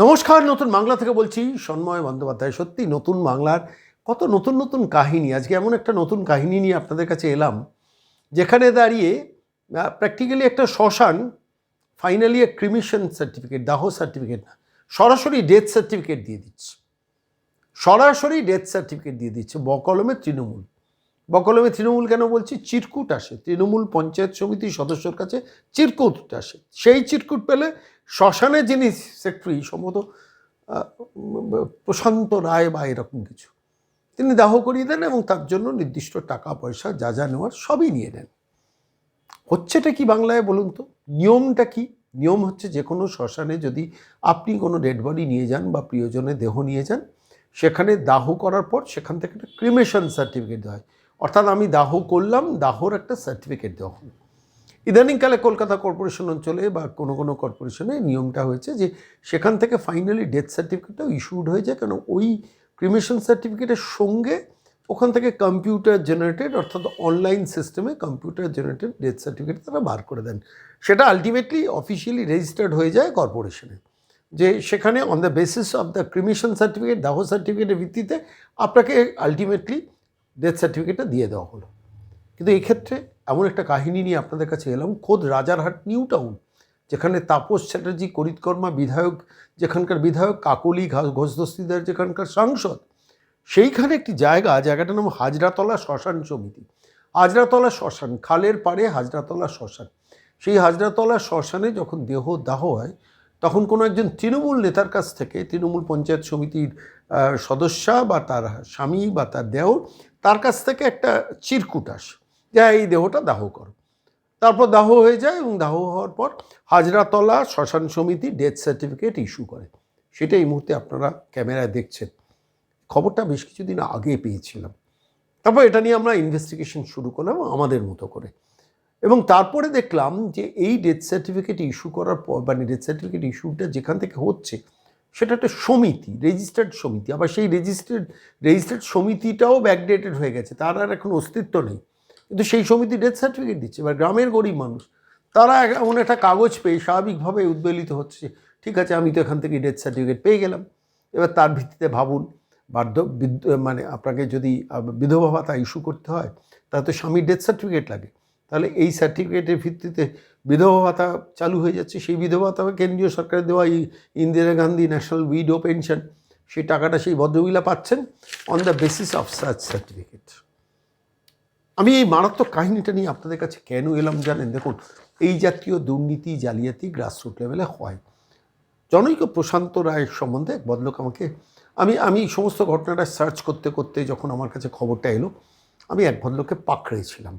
নমস্কার, নতুন বাংলা থেকে বলছি সন্ময় বন্দ্যোপাধ্যায়। সত্যি নতুন বাংলার কত নতুন নতুন কাহিনী। আজকে এমন একটা নতুন কাহিনী নিয়ে আপনাদের কাছে এলাম, যেখানে দাঁড়িয়ে প্র্যাকটিক্যালি একটা শ্মশান ফাইনালি এ ক্রিমিশন সার্টিফিকেট দাহ সার্টিফিকেট না, সরাসরি ডেথ সার্টিফিকেট দিয়ে দিচ্ছে। সরাসরি ডেথ সার্টিফিকেট দিয়ে দিচ্ছে, বকলমে তৃণমূল। বকলমে তৃণমূল কেন বলছি? চিরকুট আসে। তৃণমূল পঞ্চায়েত সমিতির সদস্যর কাছে চিরকুট আসে। সেই চিরকুট পেলে শ্মশানে যিনি সেক্রেটারি, সম্ভবত প্রশান্ত রায় বা এরকম কিছু, তিনি দাহ করিয়ে দেন এবং তার জন্য নির্দিষ্ট টাকা, পয়সা, যা যা নেওয়ার সবই নিয়ে নেন। হচ্ছেটা কি বাংলায় বলুন তো? নিয়মটা কি? নিয়ম হচ্ছে যে কোনো শ্মশানে যদি আপনি কোনো ডেড বডি নিয়ে যান বা প্রিয়জনের দেহ নিয়ে যান, সেখানে দাহ করার পর সেখান থেকে একটা ক্রিমেশন সার্টিফিকেট দেওয়া হয়। অর্থাৎ আমি দাহ করলাম, দাহর একটা সার্টিফিকেট দেওয়া হয় ইদানিংকালে কলকাতা কর্পোরেশন অঞ্চলে বা কোনো কোনো কর্পোরেশনে নিয়মটা হয়েছে যে সেখান থেকে ফাইনালি ডেথ সার্টিফিকেটটাও ইস্যুড হয়ে যায় কারণ ওই ক্রিমেশন সার্টিফিকেটের সঙ্গে ওখান থেকে কম্পিউটার জেনারেটেড অর্থাৎ অনলাইন সিস্টেমে কম্পিউটার জেনারেটেড ডেথ সার্টিফিকেট তারা বার করে দেন। সেটা আলটিমেটলি অফিসিয়ালি রেজিস্টার্ড হয়ে যায় কর্পোরেশনে। যে সেখানে on the basis of the cremation certificate দাহ সার্টিফিকেটের ভিত্তিতে আপনাকে আলটিমেটলি ডেথ সার্টিফিকেটটা দিয়ে দেওয়া হলো। কিন্তু এই ক্ষেত্রে এমন একটা কাহিনী নিয়ে আপনাদের কাছে এলাম, খোদ রাজারহাট নিউ টাউন, যেখানে তাপস চ্যাটার্জি, করিতকর্মা বিধায়ক, যেখানকার বিধায়ক কাকলি ঘোষদস্তিদার যেখানকার সাংসদ, সেইখানে একটি জায়গা, জায়গাটার নাম হাজরাতলা শ্মশান সমিতি। হাজরাতলা শ্মশান, খালের পাড়ে হাজরাতলা শ্মশান। সেই হাজরাতলা শ্মশানে যখন দেহ দাহ হয়, তখন কোনো একজন তৃণমূল নেতার কাছ থেকে, তৃণমূল পঞ্চায়েত সমিতির সদস্যা বা তার স্বামী বা তার দেওর তার কাছ থেকে একটা চিরকুট আসে, যে এই দেহটা দাহ করো। তারপর দাহ হয়ে যায় এবং দাহ হওয়ার পর হাজরাতলা শ্মশান সমিতি ডেথ সার্টিফিকেট ইস্যু করে। সেটা এই মুহূর্তে আপনারা ক্যামেরায় দেখছেন। খবরটা বেশ কিছুদিন আগে পেয়েছিলাম। তারপর এটা নিয়ে আমরা ইনভেস্টিগেশন শুরু করলাম আমাদের মতো করে। এবং তারপরে দেখলাম যে এই ডেথ সার্টিফিকেট ইস্যু করার পর মানে ডেথ সার্টিফিকেট ইস্যুটা যেখান থেকে হচ্ছে সেটা একটা সমিতি রেজিস্টার্ড সমিতি। আবার সেই রেজিস্টার্ড রেজিস্টার্ড সমিতিটাও ব্যাকডেটেড হয়ে গেছে, তার আর এখন অস্তিত্ব নেই। কিন্তু সেই সমিতি ডেথ সার্টিফিকেট দিচ্ছে, এবার গ্রামের গরিব মানুষ, তারা এমন একটা কাগজ পেয়ে স্বাভাবিকভাবে উদ্বেলিত হচ্ছে, ঠিক আছে, আমি তো এখান থেকে ডেথ সার্টিফিকেট পেয়ে গেলাম। এবার তার ভিত্তিতে ভাবুন বার্ধ মানে আপনাকে যদি বিধবা ভাতা ইস্যু করতে হয়, তাহলে তো স্বামীর ডেথ সার্টিফিকেট লাগে। তাহলে এই সার্টিফিকেটের ভিত্তিতে বিধবা ভাতা চালু হয়ে যাচ্ছে। সেই বিধবা ভাতা কেন্দ্রীয় সরকারের দেওয়া এই Indira Gandhi national widow pension, সেই টাকাটা সেই ভদ্রমহিলা পাচ্ছেন on the basis of search certificate আমি এই মারাত্মক কাহিনীটা নিয়ে আপনাদের কাছে কেন এলাম জানেন? দেখুন, এই জাতীয় দুর্নীতি জালিয়াতি গ্রাসরুট লেভেলে হয়। জনৈক প্রশান্ত রায়ের সম্বন্ধে এক ভদ্রলোক আমাকে, আমি আমি সমস্ত ঘটনাটা সার্চ করতে করতে যখন আমার কাছে খবরটা এলো, আমি এক ভদ্রলোককে পাকড়েছিলাম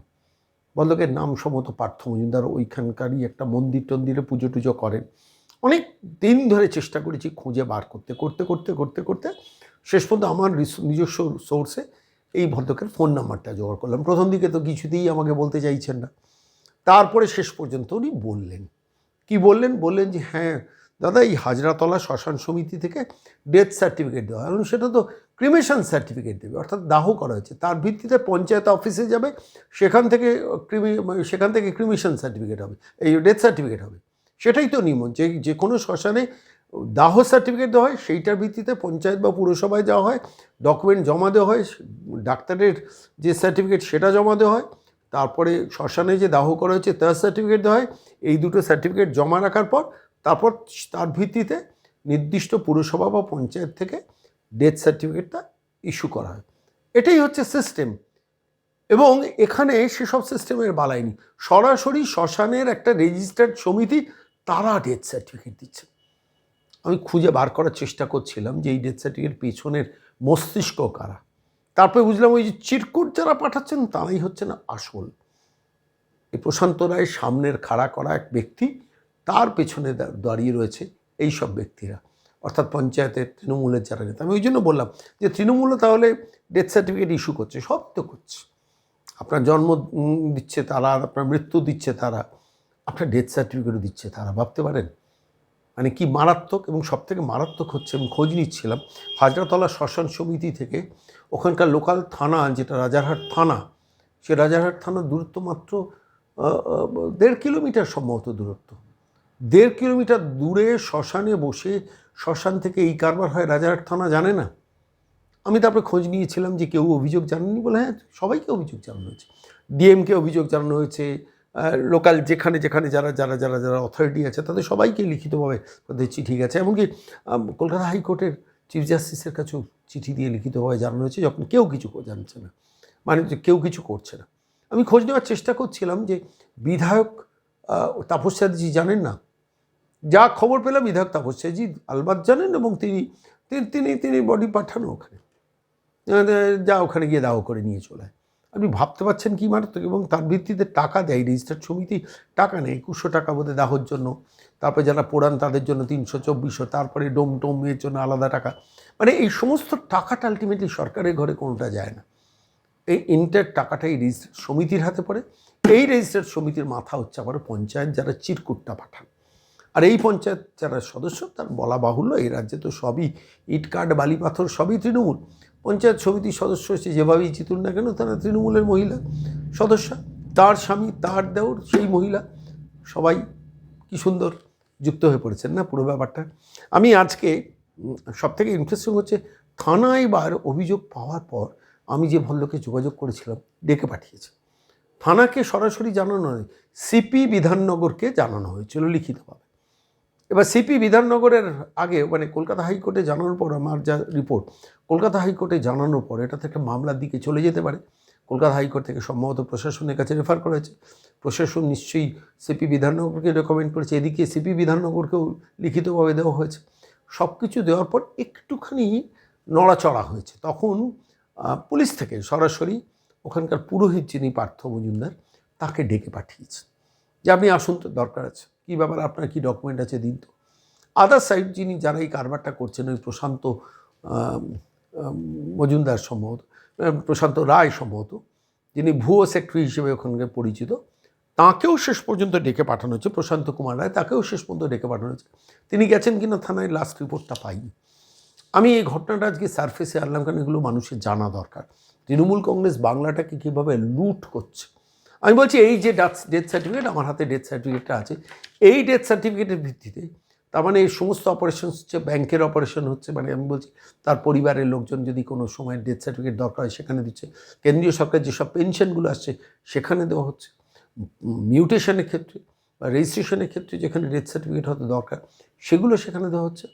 ভদ্রলোকের নাম সম্ভবত পার্থ মজুমদার ওইখানকারই একটা মন্দির টন্দিরে পুজো টুজো করেন। অনেক দিন ধরে চেষ্টা করেছি খুঁজে বার করতে করতে করতে করতে করতে। শেষ পর্যন্ত আমার নিজস্ব সোর্সে এই ভদ্রকের ফোন নাম্বারটা জোগাড় করলাম। প্রথম দিকে তো কিছুতেই আমাকে বলতে চাইছেন না। তারপরে শেষ পর্যন্ত উনি বললেন। কি বললেন? বললেন যে হ্যাঁ দাদা, এই হাজরাতলা শ্মশান সমিতি থেকে ডেথ সার্টিফিকেট দেওয়া হয়। সেটা তো ক্রিমেশন সার্টিফিকেট দেবে, অর্থাৎ দাহ করা হয়েছে। তার ভিত্তিতে পঞ্চায়েত অফিসে যাবে, সেখান থেকে ক্রিমি সেখান থেকে ক্রিমেশন সার্টিফিকেট হবে, এই ডেথ সার্টিফিকেট হবে। সেটাই তো নিয়ম, যে যে কোনো শ্মশানে দাহ সার্টিফিকেট দেওয়া হয়, সেইটার ভিত্তিতে পঞ্চায়েত বা পুরসভায় যাওয়া হয় ডকুমেন্ট জমা দেওয়া হয়, ডাক্তারের যে সার্টিফিকেট সেটা জমা দেওয়া হয়, তারপরে শ্মশানে যে দাহ করা হয়েছে তার সার্টিফিকেট দেওয়া হয়, এই দুটো সার্টিফিকেট জমা রাখার পর তারপর তার ভিত্তিতে নির্দিষ্ট পুরসভা বা পঞ্চায়েত থেকে ডেথ সার্টিফিকেটটা ইস্যু করা হয়। এটাই হচ্ছে সিস্টেম এবং এখানে সেসব সিস্টেমের বালাইনি সরাসরি শ্মশানের একটা রেজিস্টার্ড সমিতি, তারা ডেথ সার্টিফিকেট দিচ্ছে। আমি খুঁজে বার করার চেষ্টা করছিলাম যে এই ডেথ সার্টিফিকেট পেছনের মস্তিষ্ক কারা। তারপরে বুঝলাম ওই যে চিরকুট যারা পাঠাচ্ছেন, তারাই হচ্ছে না আসল। এই প্রশান্ত রায়ের সামনের খাড়া করা এক ব্যক্তি তার পেছনে দাঁড়িয়ে রয়েছে এই সব ব্যক্তিরা। অর্থাৎ পঞ্চায়েতের তৃণমূলের যারা নেতা। আমি ওই জন্য বললাম যে তৃণমূলও তাহলে ডেথ সার্টিফিকেট ইস্যু করছে, সব তো করছে। আপনার জন্ম দিচ্ছে তারা, আপনার মৃত্যু দিচ্ছে তারা, আপনার ডেথ সার্টিফিকেটও দিচ্ছে তারা, ভাবতে পারেন? মানে কি মারাত্মক এবং সব থেকে মারাত্মক হচ্ছে আমি খোঁজ নিচ্ছিলাম, হাজরাতলা শ্মশান সমিতি থেকে ওখানকার লোকাল থানা, যেটা রাজারহাট থানা, সে রাজারহাট থানার দূরত্ব মাত্র দেড় কিলোমিটার সম্ভবত দূরত্ব। দেড় কিলোমিটার দূরে শ্মশানে বসে শ্মশান থেকে এই কারবার হয় রাজারহাট থানা জানে না? আমি তারপরে খোঁজ নিয়েছিলাম যে কেউ অভিযোগ জানাননি বলে হ্যাঁ সবাইকে অভিযোগ জানানো হয়েছে। ডিএমকে অভিযোগ জানানো হয়েছে লোকাল যেখানে যেখানে যারা যারা যারা যারা অথরিটি আছে তাদের সবাইকে লিখিতভাবে তাদের চিঠি গেছে। এমনকি কলকাতা হাইকোর্টের চিফ জাস্টিসের কাছেও চিঠি দিয়ে লিখিতভাবে জানানো হয়েছে যখন কেউ কিছু জানছে না। মানে কেউ কিছু করছে না। আমি খোঁজ নেওয়ার চেষ্টা করছিলাম যে বিধায়ক আহ, তাপস চ্যাটার্জি জানেন না? যা খবর পেলাম বিধায়ক তাপস চ্যাটার্জি আলবাত জানেন এবং তিনি তিনি তিনি বডি পাঠানো ওখানে। যা ওখানে গিয়ে দাও করে নিয়ে চলে। আপনি ভাবতে পারছেন কি মারাত্মক? এবং তার ভিত্তিতে টাকা দেয় রেজিস্টার্ড সমিতি টাকা নেই, একুশশো টাকা বোধহয় দাহর জন্য। তারপরে যারা পোড়ান তাদের জন্য তিনশো, চব্বিশশো, তারপরে ডোম টোম এর জন্য আলাদা টাকা। মানে এই সমস্ত টাকাটা আলটিমেটলি সরকারের ঘরে কোনোটা যায় না। এই ইন্টার টাকাটা এই রেজিস্টার্ড সমিতির হাতে পড়ে। এই রেজিস্টার্ড সমিতির মাথা হচ্ছে আবার পঞ্চায়েত যারা চিরকুটটা পাঠান। আর এই পঞ্চায়েত যারা সদস্য, তার বলা বাহুল্য, এই রাজ্যে তো সবই ইট, কাঠ, বালি, পাথর, সবই তৃণমূল। পঞ্চায়েত সমিতির সদস্য হচ্ছে যেভাবেই জিতুন না কেন, তারা তৃণমূলের মহিলা সদস্য। তার স্বামী, তার দেওর, সেই মহিলা। সবাই কি সুন্দর যুক্ত হয়ে পড়েছেন না পুরো ব্যাপারটা? আমি আজকে সব থেকে ইন্টারেস্টিং হচ্ছে, থানায় বার অভিযোগ পাওয়ার পর আমি যে ভল্লকে যোগাযোগ করেছিলাম, ডেকে পাঠিয়েছে। থানাকে সরাসরি জানানো নয়, সিপি বিধাননগরকে জানানো হয়েছিল লিখিতভাবে। এবার সিপি বিধাননগরের আগে মানে কলকাতা হাইকোর্টে জানানোর পর আমার যা রিপোর্ট, কলকাতা হাইকোর্টে জানানোর পর এটা থেকে মামলার দিকে চলে যেতে পারে। কলকাতা হাইকোর্ট থেকে সম্ভবত প্রশাসনের কাছে রেফার করা হয়েছে। প্রশাসন নিশ্চয়ই সিপি বিধাননগরকে রেকমেন্ড করেছে। এদিকে সিপি বিধাননগরকেও লিখিতভাবে দেওয়া হয়েছে। সব কিছু দেওয়ার পর একটুখানি নড়াচড়া হয়েছে। তখন পুলিশ থেকে সরাসরি ওখানকার পুরোহিত যিনি পার্থ মজুমদার, তাকে ডেকে পাঠিয়েছে। যে আপনি আসুন তো, দরকার আছে। কী ব্যাপার? আপনার কী ডকুমেন্ট আছে দিন তো? আদার সাইড যিনি যারা এই কারবারটা করছেন, ওই প্রশান্ত মজুমদার সম্ভবত প্রশান্ত রায় সম্ভবত, যিনি ভুয়ো সেক্রেটারি হিসেবে ওখানকে পরিচিত, তাকেও শেষ পর্যন্ত ডেকে পাঠানো হচ্ছে। প্রশান্ত কুমার রায় তাকেও শেষ পর্যন্ত ডেকে পাঠানো হচ্ছে। তিনি গেছেন কিনা থানায় লাস্ট রিপোর্টটা পাইনি। আমি এই ঘটনাটা আজকে সারফেসে আনলাম, কারণ এগুলো মানুষের জানা দরকার। তৃণমূল কংগ্রেস বাংলাটাকে কীভাবে লুট করছে? আমি বলছি, এই যে ডাথ ডেথ সার্টিফিকেট আমার হাতে ডেথ সার্টিফিকেটটা আছে, এই ডেথ সার্টিফিকেটের ভিত্তিতে, তার মানে এই সমস্ত অপারেশন হচ্ছে ব্যাংকের অপারেশন হচ্ছে মানে আমি বলছি, তার পরিবারের লোকজন যদি কোনো সময় ডেথ সার্টিফিকেট দরকার হয়, সেখানে দিচ্ছে। কেন্দ্রীয় সরকার যেসব পেনশনগুলো আসছে, সেখানে দেওয়া হচ্ছে। মিউটেশনের ক্ষেত্রে বা রেজিস্ট্রেশনের ক্ষেত্রে যেখানে ডেথ সার্টিফিকেট হতে দরকার, সেগুলো সেখানে দেওয়া হচ্ছে।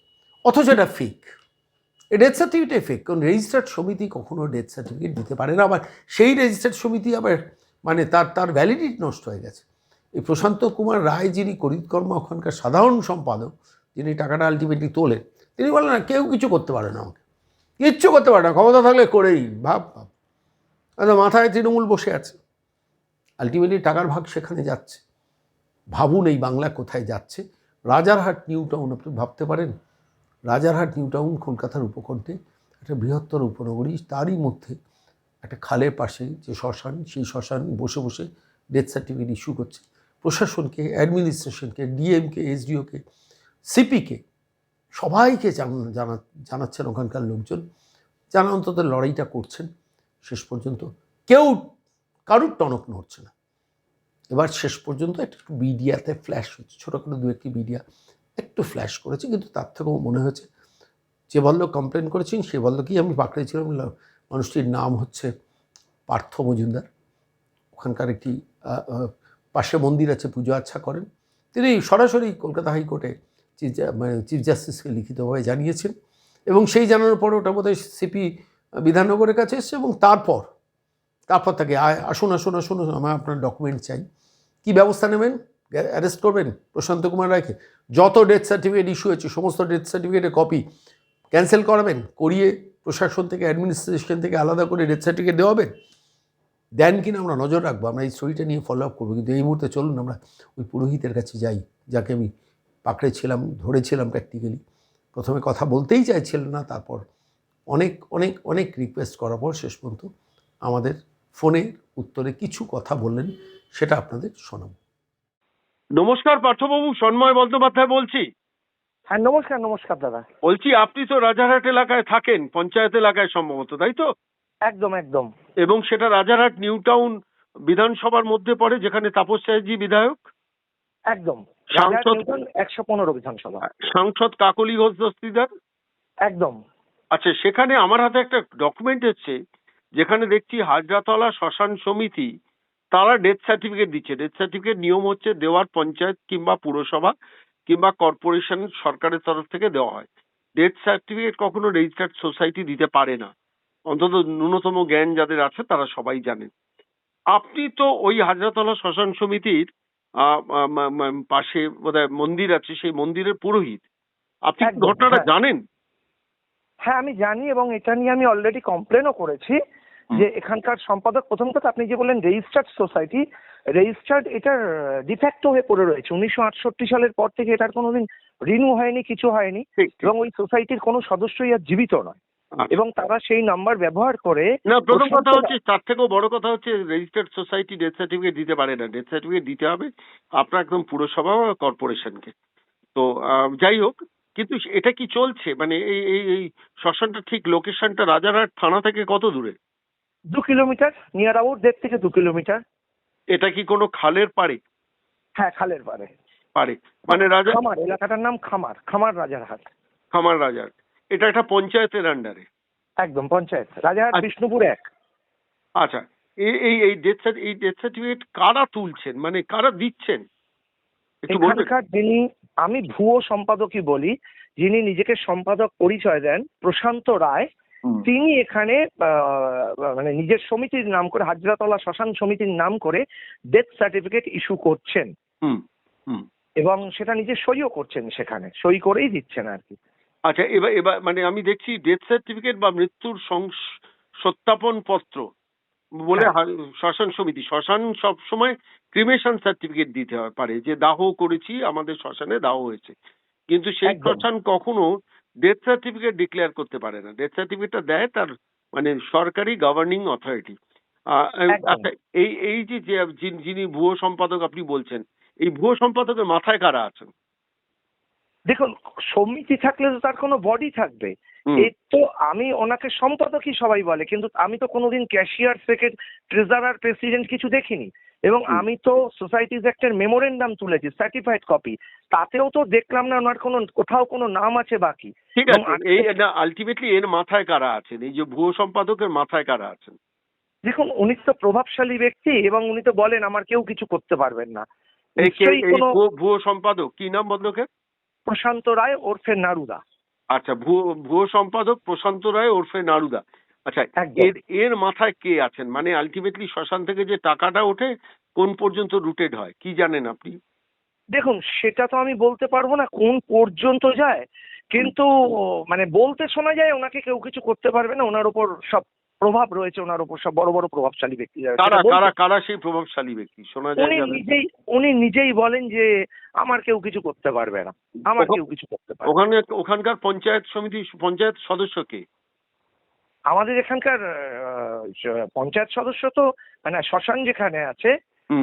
অথচ এটা ফেক এই ডেথ সার্টিফিকেটে ফেক কারণ রেজিস্টার্ড সমিতি কখনো ডেথ সার্টিফিকেট দিতে পারে না। আবার সেই রেজিস্টার্ড সমিতি আবার মানে তার তার ভ্যালিডিটি নষ্ট হয়ে গেছে। এই প্রশান্ত কুমার রায় যিনি করিতকর্মা ওখানকার সাধারণ সম্পাদক, যিনি টাকাটা আলটিমেটলি তোলেন, তিনি বলেন না, কেউ কিছু করতে পারে না আমাকে। কিচ্ছু করতে পারে না, ক্ষমতা থাকলে করেই, ভাব ভাব। আচ্ছা মাথায় তৃণমূল বসে আছে। আলটিমেটলি টাকার ভাগ সেখানে যাচ্ছে। ভাবুন এই বাংলা কোথায় যাচ্ছে। রাজারহাট নিউ টাউন, আপনি ভাবতে পারেন? রাজারহাট নিউ টাউন, কলকাতার উপকণ্ঠে, একটা বৃহত্তর উপনগরী, তারই মধ্যে একটা খালের পাশে যে শ্মশান, সেই শ্মশান বসে বসে ডেথ সার্টিফিকেট ইস্যু করছে। প্রশাসনকে অ্যাডমিনিস্ট্রেশনকে ডিএমকে এসডিওকে সিপিকে সবাইকে জানা জানা, জানাচ্ছেন ওখানকার লোকজন। যারা অন্তত লড়াইটা করছেন, শেষ পর্যন্ত কেউ কারুর টনক নড়ছে না। এবার শেষ পর্যন্ত একটা একটু মিডিয়াতে ফ্ল্যাশ হচ্ছে, ছোটোখাটো দু একটি মিডিয়া একটু ফ্ল্যাশ করেছে, কিন্তু তার থেকেও মনে হয়েছে, যে বলল কমপ্লেন করেছেন, সে বললকেই আমি পাকড়েছিলাম মানুষটির নাম হচ্ছে পার্থ মজুমদার। ওখানকার একটি পাশে মন্দির আছে, পুজো আচ্ছা করেন। তিনি সরাসরি কলকাতা হাইকোর্টে চিফ মানে চিফ জাস্টিসকে লিখিতভাবে জানিয়েছেন এবং সেই জানানোর পরে ওটা বোধহয় সিপি বিধাননগরের কাছে এসছে এবং তারপর তারপর তাকে আসুন আসুন আসুন আমার আপনার ডকুমেন্ট চাই। কি ব্যবস্থা নেবেন? অ্যারেস্ট করবেন প্রশান্ত কুমার রায়কে? যত ডেথ সার্টিফিকেট ইস্যু হয়েছে, সমস্ত ডেথ সার্টিফিকেটের কপি ক্যান্সেল করাবেন? করিয়ে প্রশাসন থেকে অ্যাডমিনিস্ট্রেশন থেকে আলাদা করে ডেথ সার্টিফিকেট দেওয়াবেন দেন কিনা আমরা নজর রাখব, আমরা এই স্টোরিটা নিয়ে ফলো আপ করব। কিন্তু এই মুহূর্তে চলুন আমরা ওই পুরোহিতের কাছে যাই, যাকে আমি পাকড়েছিলাম ধরেছিলাম প্র্যাকটিক্যালি প্রথমে কথা বলতেই চাইছিলেন না, তারপর অনেক অনেক অনেক রিকোয়েস্ট করার পর শেষ পর্যন্ত আমাদের ফোনে উত্তরে কিছু কথা বললেন, সেটা আপনাদের শোনাবো। নমস্কার পার্থবাবু, সন্ময় বন্দ্যোপাধ্যায় বলছি। হ্যাঁ নমস্কার নমস্কার দাদা। বলছি আপনি তো রাজারহাট এলাকায় থাকেন পঞ্চায়েত এলাকায় সম্ভবত তাই তো? একদম একদম। এবং সেটা রাজারহাট নিউ টাউন বিধানসভার মধ্যে পড়ে যেখানে তাপস চ্যাটার্জি বিধায়ক? একদম। সাংসদ একশো পনেরো বিধানসভা। সাংসদ কাকলি ঘোষ দস্তিদার? একদম। আচ্ছা সেখানে আমার হাতে একটা ডকুমেন্ট এসছে যেখানে দেখছি হাজরাতলা শ্মশান সমিতি তারা ডেথ সার্টিফিকেট দিচ্ছে। ডেথ সার্টিফিকেট নিয়ম হচ্ছে দেওয়ার পঞ্চায়েত কিংবা পুরসভা কিংবা কর্পোরেশন সরকারের তরফ থেকে দেওয়া হয়। ডেথ সার্টিফিকেট কখনো রেজিস্টার্ড সোসাইটি দিতে পারে না। অন্তত ন্যূনতম জ্ঞান যাদের আছে তারা সবাই জানেন। আপনি তো ওই হাজরাতলা শ্মশান সমিতির পাশে বোধহয় মন্দির আছে সেই মন্দিরের পুরোহিত। আপনি কি ঘটনাটা হ্যাঁ। জানেন? হ্যাঁ আমি জানি এবং এটা নিয়ে আমি অলরেডি কমপ্লেনও করেছি। যে এখানকার সম্পাদক প্রথম কথা আপনি যে বললেন রেজিস্টার্ড সোসাইটি রেজিস্টার্ড এটার ডিফেক্টো হয়ে পড়ে রয়েছে। উনিশশো আটষট্টি সালের পর থেকে এটার কোনোদিন রিনিউ হয়নি কিছু হয়নি। এবং ওই সোসাইটির কোনো সদস্যই আর জীবিত নয়। আচ্ছা। এবং তারা সেই নাম্বার ব্যবহার করে না প্রথম কথা হচ্ছে তার থেকেও বড় কথা হচ্ছে রেজিস্টার্ড সোসাইটি ডেথ সার্টিফিকেট দিতে পারে না। ডেথ সার্টিফিকেট দিতে হবে আপনার একদম পুরসভা বা কর্পোরেশনকে। তো যাই হোক কিন্তু এটা কি চলছে? মানে এই এই এই শ্মশানটা ঠিক লোকেশনটা রাজারহাট থানা থেকে কত দূরে? দু কিলোমিটার নিয়ার আউট দেড় থেকে দু কিলোমিটার। এটা কি কোনো খালের পাড়ে? হ্যাঁ খালের পারে পারে মানে রাজা খামার এলাকাটার নাম খামার খামার রাজারহাট। খামার রাজার। এটা একটা পঞ্চায়েতের আন্ডারে একদম পঞ্চায়েত। রাজারহাট আচ্ছা। বিষ্ণুপুর এক। আচ্ছা। এই এই এই ডেথ এই ডেথ সার্টিফিকেট কারা তুলছেন? মানে কারা দিচ্ছেন? একটু বলবেন। এখানকার যিনি আমি ভুয়ো সম্পাদকই বলি যিনি নিজেকে সম্পাদক পরিচয় দেন প্রশান্ত রায় তিনি এখানে মানে নিজের সমিতির নাম করে হাজরাতলা শ্মশান সমিতির নাম করে ডেথ সার্টিফিকেট ইস্যু করছেন। এবং সেটা নিজে সইও করছেন সেখানে সই করেই দিচ্ছেন আর কি। আচ্ছা এবার এবার মানে আমি দেখছি ডেথ সার্টিফিকেট বা মৃত্যুর সত্যাপন পত্র বলে হ্যাঁ। শ্মশান সমিতি শ্মশান সব সময় ক্রিমেশন সার্টিফিকেট দিতে হয় পারে। যে দাহ করেছি আমাদের শ্মশানে দাহ হয়েছে। কিন্তু সেই শ্মশান কখনো ডেথ সার্টিফিকেট ডিক্লেয়ার করতে পারে না। ডেথ সার্টিফিকেটটা দেয় তার মানে সরকারি গভর্নিং অথরিটি। আচ্ছা এই এই যে যিনি- ভুয়ো সম্পাদক আপনি বলছেন এই ভুয়ো সম্পাদকের মাথায় কারা আছেন? দেখুন সমিতি থাকলে তো তার কোনো বডি থাকবে। এই তো আমি ওনাকে সম্পাদকই সবাই বলে কিন্তু আমি তো কোনোদিন ক্যাশিয়ার সেক্রেটারি ট্রেজারার প্রেসিডেন্ট কিছু দেখিনি। এবং আমি তো সোসাইটিজ অ্যাক্টের মেমোরেন্ডাম তুলেছি সার্টিফাইড কপি তাতেও তো দেখলাম না ওনার কোনো কোথাও কোনো নাম আছে বাকি। ঠিক আছে এই আলটিমেটলি এর মাথায় কারা আছেন? এই যে ভুয়ো সম্পাদকের মাথায় কারা আছেন? দেখুন উনি তো প্রভাবশালী ব্যক্তি এবং উনি তো বলেন আমার কেউ কিছু করতে পারবেন না। এই এই কোনো ভুয়ো- ভুয়ো সম্পাদক কি নাম বদলকের প্রশান্ত রায় ওরফে নারুদা। আচ্ছা ভুয়ো ভুয়ো সম্পাদক প্রশান্ত রায় ওরফে নারুদা। আচ্ছা এর এর মাথায় কে আছেন? মানে আলটিমেটলি শ্মশান থেকে যে টাকাটা ওঠে কোন পর্যন্ত রুটেড হয়? কি জানেন আপনি? দেখুন সেটা তো আমি বলতে পারব না কোন পর্যন্ত যায় কিন্তু মানে বলতে শোনা যায় ওনাকে কেউ কিছু করতে পারবে না ওনার উপর সব প্রভাব রয়েছে ওনার উপর সব বড় বড় প্রভাবশালী ব্যক্তি কারা কারা কারা সেই প্রভাবশালী ব্যক্তি? শোনা যায় উনি নিজেই উনি নিজেই বলেন যে আমার কেউ কিছু করতে পারবে না আমার কেউ কিছু করতে পারবে। ওখানে ওখানকার পঞ্চায়েত সমিতি পঞ্চায়েত সদস্য কে? আমাদের এখানকার পঞ্চায়েত সদস্য তো মানে শ্মশান যেখানে আছে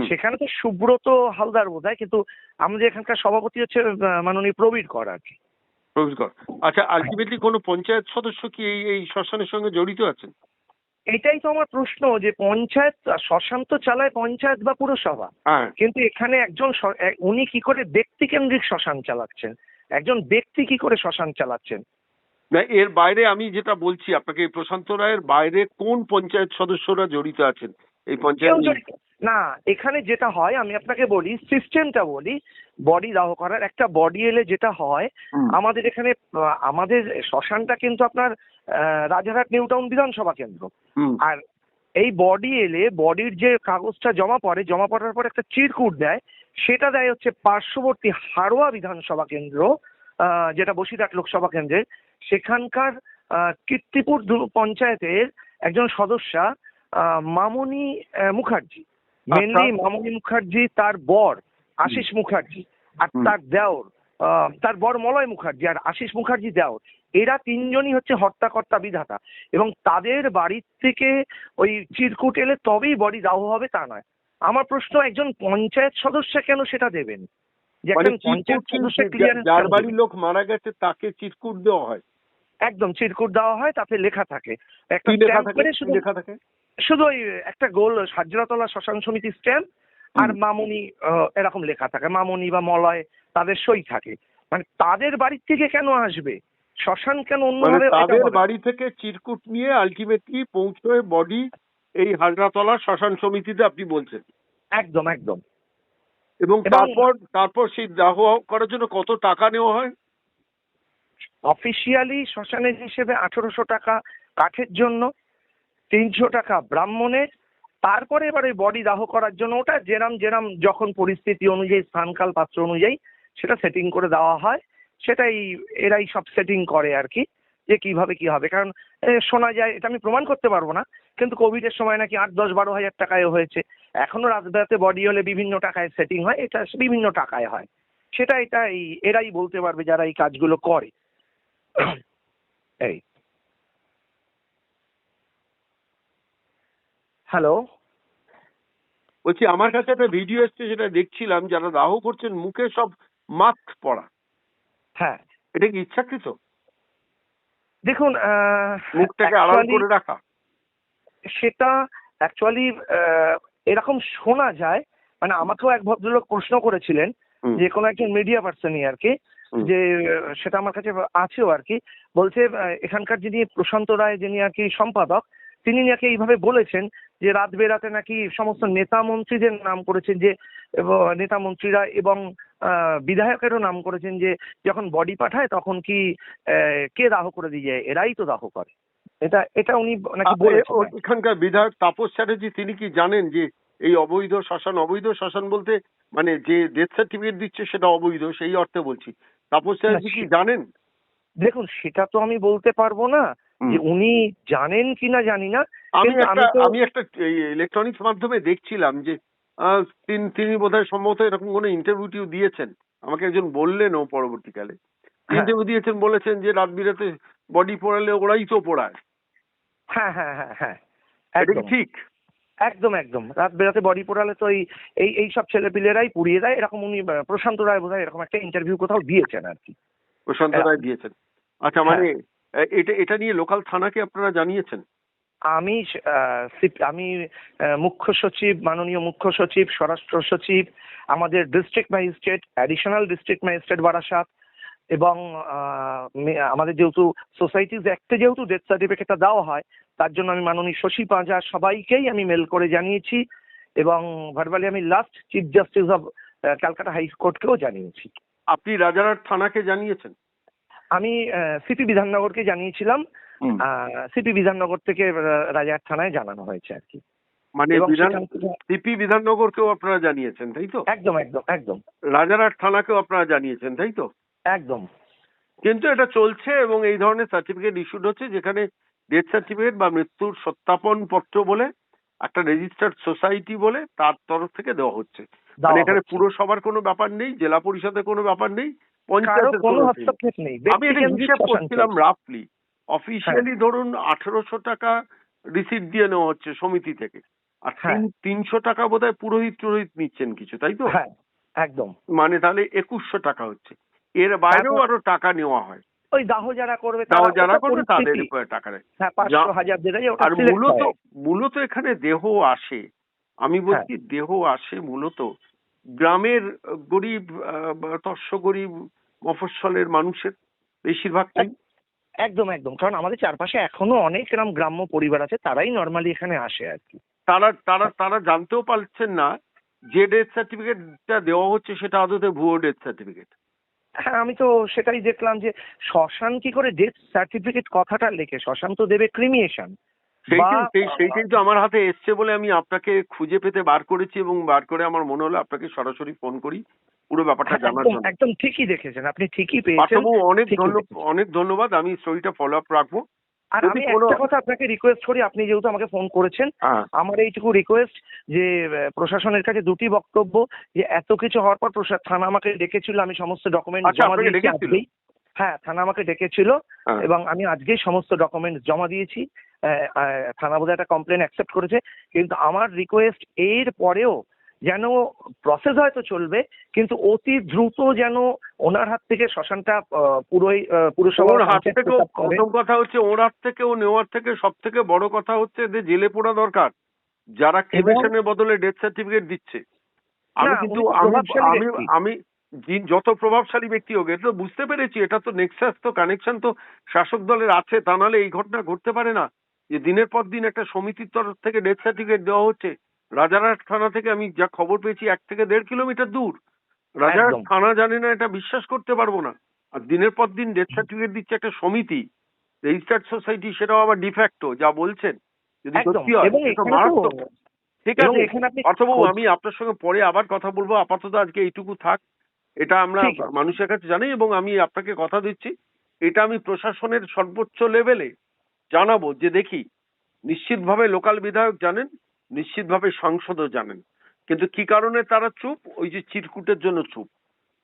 সেখানে তো সুব্রত হালদার বোধ হয় কিন্তু আমাদের এখানকার সভাপতি হচ্ছে মাননীয় প্রবীর কর আর কি। প্রবেশ কর। আচ্ছা আলটিমেটলি কোনো পঞ্চায়েত সদস্য কি এই এই শ্মশানের সঙ্গে জড়িত আছেন? এটাই তো আমার প্রশ্ন যে পঞ্চায়েত শ্মশান তো চালায় পঞ্চায়েত বা পুরসভা হ্যাঁ। কিন্তু এখানে একজন উনি কি করে ব্যক্তি কেন্দ্রিক শ্মশান চালাচ্ছেন? একজন ব্যক্তি কি করে শ্মশান চালাচ্ছেন? না এর বাইরে আমি যেটা বলছি আপনাকে প্রশান্ত রায়ের বাইরে কোন পঞ্চায়েত সদস্যরা জড়িত আছেন? এই পঞ্চায়েত না এখানে যেটা হয় আমি আপনাকে বলি সিস্টেমটা বলি বডি দাহ করার একটা বডি এলে যেটা হয় আমাদের এখানে আমাদের শ্মশানটা কিন্তু আপনার রাজারহাট নিউ টাউন বিধানসভা কেন্দ্র। আর এই বডি এলে বডির যে কাগজটা জমা পড়ে জমা পড়ার পর একটা চিরকুট দেয় সেটা দেয় হচ্ছে পার্শ্ববর্তী হাড়োয়া বিধানসভা কেন্দ্র যেটা বসিরহাট লোকসভা কেন্দ্রের সেখানকার কীর্তিপুর পঞ্চায়েতের একজন সদস্যা মামনি মুখার্জি। মেনলি মামনি মুখার্জি তার বর আশিস মুখার্জি আর তার দেওর আহ, তার বর মলয় মুখার্জি আর আশিস মুখার্জি দেওর। এরা তিনজনই হচ্ছে হর্তাকর্তা বিধাতা এবং তাদের বাড়ির থেকে ওই চিরকুট এলে তবেই বডি দাহ হবে তা নয়। আমার প্রশ্ন একজন পঞ্চায়েত সদস্য কেন সেটা দেবেন? যে মানে একজন পঞ্চায়েত সদস্য ক্লিয়ারেন্স যার বাড়ির লোক মারা গেছে তাকে চিরকুট দেওয়া হয়। একদম চিরকুট দেওয়া হয় তাতে লেখা থাকে। একটা লেখা থাকে? শুধু লেখা থাকে? শুধু ওই একটা গোল সাজরাতলা শ্মশান সমিতি স্ট্যাম্প আর মামুনি এরকম লেখা থাকে। মামুনি বা মলয় তাদের সই থাকে। মানে তাদের বাড়ির থেকে কেন আসবে? শ্মশান কেন মানে অন্যভাবে তাদের বাড়ি থেকে চিরকুট নিয়ে আলটিমেটলি পৌঁছয়ে বডি এই হাজরাতলা শ্মশান সমিতিতে আপনি বলছেন। একদম একদম। এবং তারপর তারপর সেই দাহ করার জন্য কত টাকা নেওয়া হয়? অফিসিয়ালি শ্মশানের হিসেবে আঠেরোশো টাকা কাঠের জন্য তিনশো টাকা ব্রাহ্মণের তারপরে এবার ওই বডি দাহ করার জন্য ওটা যেরাম যেরাম যখন পরিস্থিতি অনুযায়ী স্থানকাল পাত্র অনুযায়ী সেটা সেটিং করে দেওয়া হয়। সেটাই এরাই সব সেটিং করে আর কি যে কীভাবে কি হবে। কারণ শোনা যায় এটা আমি প্রমাণ করতে পারব না কিন্তু কোভিডের সময় নাকি আট দশ বারো হাজার টাকায় হয়েছে। এখনও রাত বডি হলে বিভিন্ন টাকায় সেটিং হয় এটা বিভিন্ন টাকায় হয়। সেটা এটা এই এরাই বলতে পারবে যারা এই কাজগুলো করে। এই। হ্যালো বলছি আমার কাছে একটা ভিডিও এসছে সেটা দেখছিলাম যারা দাহ করছেন মুখে সব মাস্ক পরা। হ্যাঁ। এটা কি ইচ্ছাকৃত? দেখুন মুখটাকে আড়াল করে রাখা। সেটা অ্যাকচুয়ালি এরকম শোনা যায়। মানে আমাকেও এক ভদ্রলোক প্রশ্ন করেছিলেন যে কোনো একজন মিডিয়া পার্সনই আর কি যে সেটা আমার কাছে আছেও আর কি বলছে এখানকার যিনি প্রশান্ত রায় যিনি আর কি সম্পাদক তিনি নাকি এইভাবে বলেছেন যে রাত বেরাতে নাকি সমস্ত নেতা মন্ত্রীদের নাম করেছেন যে নেতা মন্ত্রীরা এবং আহ, বিধায়কেরও নাম করেছেন যে যখন বডি পাঠায় তখন কি আহ, কে দাহ করে দিয়ে যায়? এরাই তো দাহ করে। এটা এটা উনি নাকি এখানকার বিধায়ক তাপস চ্যাটার্জি তিনি কি জানেন যে এই অবৈধ শ্মশান অবৈধ শ্মশান বলতে মানে যে ডেথ সার্টিফিকেট দিচ্ছে সেটা অবৈধ সেই অর্থে বলছি। তাপস চ্যাটার্জি কি জানেন? দেখুন সেটা তো আমি বলতে পারব না যে উনি জানেন কিনা জানি না আমি একটা আমি একটা ইলেকট্রনিক্স মাধ্যমে দেখছিলাম যে তিন তিনি বোধহয় সম্ভবত এরকম কোনো ইন্টারভিউ দিয়েছেন। আমাকে একজন বললেন ও পরবর্তীকালে। হ্যাঁ। ইন্টারভিউ দিয়েছেন বলেছেন যে রাত বিরাতে বডি পোড়ালে ওরাই তো পোড়ায়। হ্যাঁ হ্যাঁ হ্যাঁ হ্যাঁ। একদম। ঠিক। একদম একদম। রাত বেরাতে বডি পোড়ালে তো এই এই সব ছেলেপিলেরাই পুড়িয়ে দেয়। এরকম উনি প্রশান্ত রায় বোধহয় এরকম একটা ইন্টারভিউ কোথাও দিয়েছেন আর কি। প্রশান্ত হ্যাঁ। রায় দিয়েছেন। আচ্ছা মানে এটা এটা নিয়ে লোকাল থানাকে আপনারা জানিয়েছেন? আমি আমি মুখ্য সচিব মাননীয় মুখ্য সচিব স্বরাষ্ট্র সচিব আমাদের district magistrate additional district magistrate Barasat এবং আমাদের যেহেতু সোসাইটিজ অ্যাক্টে যেহেতু ডেথ সার্টিফিকেটটা দেওয়া হয় তার জন্য আমি মাননীয় শশী পাঁজা সবাইকেই আমি মেল করে জানিয়েছি এবং ভার্বালি আমি last chief justice of Calcutta হাইকোর্টকেও জানিয়েছি। আপনি রাজারহাট থানাকে জানিয়েছেন? আমি সিপি বিধাননগরকে জানিয়েছিলাম। সিপি বিধাননগর থেকে রাজারহাট থানায় জানানো হয়েছে আর কি। মানে সিপি বিধাননগরকেও আপনারা জানিয়েছেন তাই তো? একদম একদম একদম। রাজারহাট থানাকেও আপনারা জানিয়েছেন তাই তো? একদম। কিন্তু এটা চলছে এবং এই ধরনের সার্টিফিকেট ইস্যুড হচ্ছে যেখানে ডেথ সার্টিফিকেট বা মৃত্যুর সত্যাপন পত্র বলে একটা রেজিস্টার্ড সোসাইটি বলে তার তরফ থেকে দেওয়া হচ্ছে। মানে এখানে পুরসভার কোনো ব্যাপার নেই জেলা পরিষদের কোনো ব্যাপার নেই পঞ্চায়েতের কোনো কোনো হস্তক্ষেপ নেই। আমি এটা হিসাব করছিলাম রাফলি অফিসিয়ালি ধরুন আঠেরোশো টাকা রিসিপ্ট দিয়ে নেওয়া হচ্ছে সমিতি থেকে। আর হ্যাঁ। তিনশো টাকা বোধহয় পুরোহিত টুরোহিত নিচ্ছেন কিছু তাই তো? হ্যাঁ একদম। মানে তাহলে একুশশো টাকা হচ্ছে। এর বাইরেও আরও টাকা নেওয়া হয়। ওই দাহ যারা করবে তারা- যারা করবে তাদের উপরে টাকা নেয়। হ্যাঁ আর মূলত মূলত এখানে দেহ আসে। আমি হ্যাঁ। বলছি দেহ আসে মূলত। গ্রামের গরিব তস্য গরিব মফস্বলের মানুষের বেশিরভাগটাই একদম একদম। কারণ আমাদের চারপাশে এখনও অনেক এরকম গ্রাম্য পরিবার আছে তারাই নর্মালি এখানে আসে আর কি। তারা তারা তারা জানতেও পারছেন না যে ডেথ সার্টিফিকেটটা দেওয়া হচ্ছে সেটা আদতে ভুয়ো ডেথ সার্টিফিকেট হ্যাঁ আমি তো সেটাই দেখলাম যে শ্মশান কি করে ডেথ সার্টিফিকেট কথাটা লেখে? শ্মশান তো দেবে ক্রিমিয়েশন সেই- কিন্তু তো আমার হাতে এসছে বলে আমি আপনাকে খুঁজে পেতে বার করেছি এবং বার করে আমার মনে হলো আপনাকে সরাসরি ফোন করি। পুরো ব্যাপারটা জানার একদম জন্য। একদম ঠিকই দেখেছেন। আপনি ঠিকই পেয়েছেন। অনেক ধন্যবাদ অনেক ধন্যবাদ। আমি স্টোরিটা ফলো আপ রাখব। আর আমি একটা কথা আপনাকে রিকোয়েস্ট করি আপনি যেহেতু আমাকে ফোন করেছেন হ্যাঁ। আমার এইটুকু রিকোয়েস্ট যে প্রশাসনের কাছে দুটি বক্তব্য যে এত কিছু হওয়ার পর থানা আমাকে ডেকেছিল আমি সমস্ত ডকুমেন্ট আচ্ছা, জমা দিয়েছি হ্যাঁ থানা আমাকে ডেকেছিল হ্যাঁ। এবং আমি আজকেই সমস্ত ডকুমেন্ট জমা দিয়েছি। থানা বোধহয় একটা কমপ্লেন অ্যাকসেপ্ট করেছে। কিন্তু আমার রিকোয়েস্ট এর পরেও যেন প্রসেস হয়তো চলবে কিন্তু অতি দ্রুত যেন ওনার হাত থেকে শ্মশানটা পুরোই পুরসভা হাত থেকেও প্রথম কথা হচ্ছে ওর হাত থেকেও নেওয়ার থেকে সব থেকে বড় কথা হচ্ছে যে জেলে পোড়া দরকার। যারা ক্রিমেশনের বদলে ডেথ সার্টিফিকেট দিচ্ছে। আমি কিন্তু আমি আমি যত প্রভাবশালী ব্যক্তি হোক এটা তো বুঝতে পেরেছি এটা তো নেক্সাস তো কানেকশন তো শাসক দলের আছে তা নাহলে এই ঘটনা ঘটতে পারে না। যে দিনের পর দিন একটা সমিতির তরফ থেকে ডেথ সার্টিফিকেট দেওয়া হচ্ছে রাজারহাট থানা থেকে আমি যা খবর পেয়েছি এক থেকে দেড় কিলোমিটার দূর। রাজারহাট থানা জানে না এটা বিশ্বাস করতে পারব না। আর দিনের পর দিন ডেথ সার্টিফিকেট দিচ্ছে একটা সমিতি রেজিস্টার্ড সোসাইটি সেটাও আবার ডিফ্যাক্টো যা বলছেন। যদি সত্যি হয় মারাত্মক। ঠিক আছে? অর্থবাবু আমি আপনার সঙ্গে পরে আবার কথা বলব আপাতত আজকে এইটুকু থাক। এটা আমরা মানুষের কাছে জানি এবং আমি আপনাকে কথা দিচ্ছি। এটা আমি প্রশাসনের সর্বোচ্চ লেভেলে জানাব যে দেখি নিশ্চিতভাবে লোকাল বিধায়ক জানেন নিশ্চিতভাবে সংসদও জানেন। কিন্তু কি কারণে তারা চুপ? ওই যে চিরকুটের জন্য চুপ।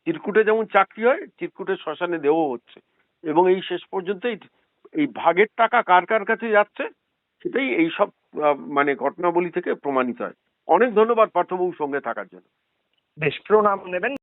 চিরকুটে যেমন চাকরি হয়, চিরকুটে শ্মশানে দেহ হচ্ছে। এবং এই শেষ পর্যন্ত এই- ভাগের টাকা কার কার কাছে যাচ্ছে? সেটাই এই সব মানে ঘটনাবলী থেকে প্রমাণিত হয়। অনেক ধন্যবাদ পার্থবাবু সঙ্গে থাকার জন্য। বেশ, প্রণাম নেবেন।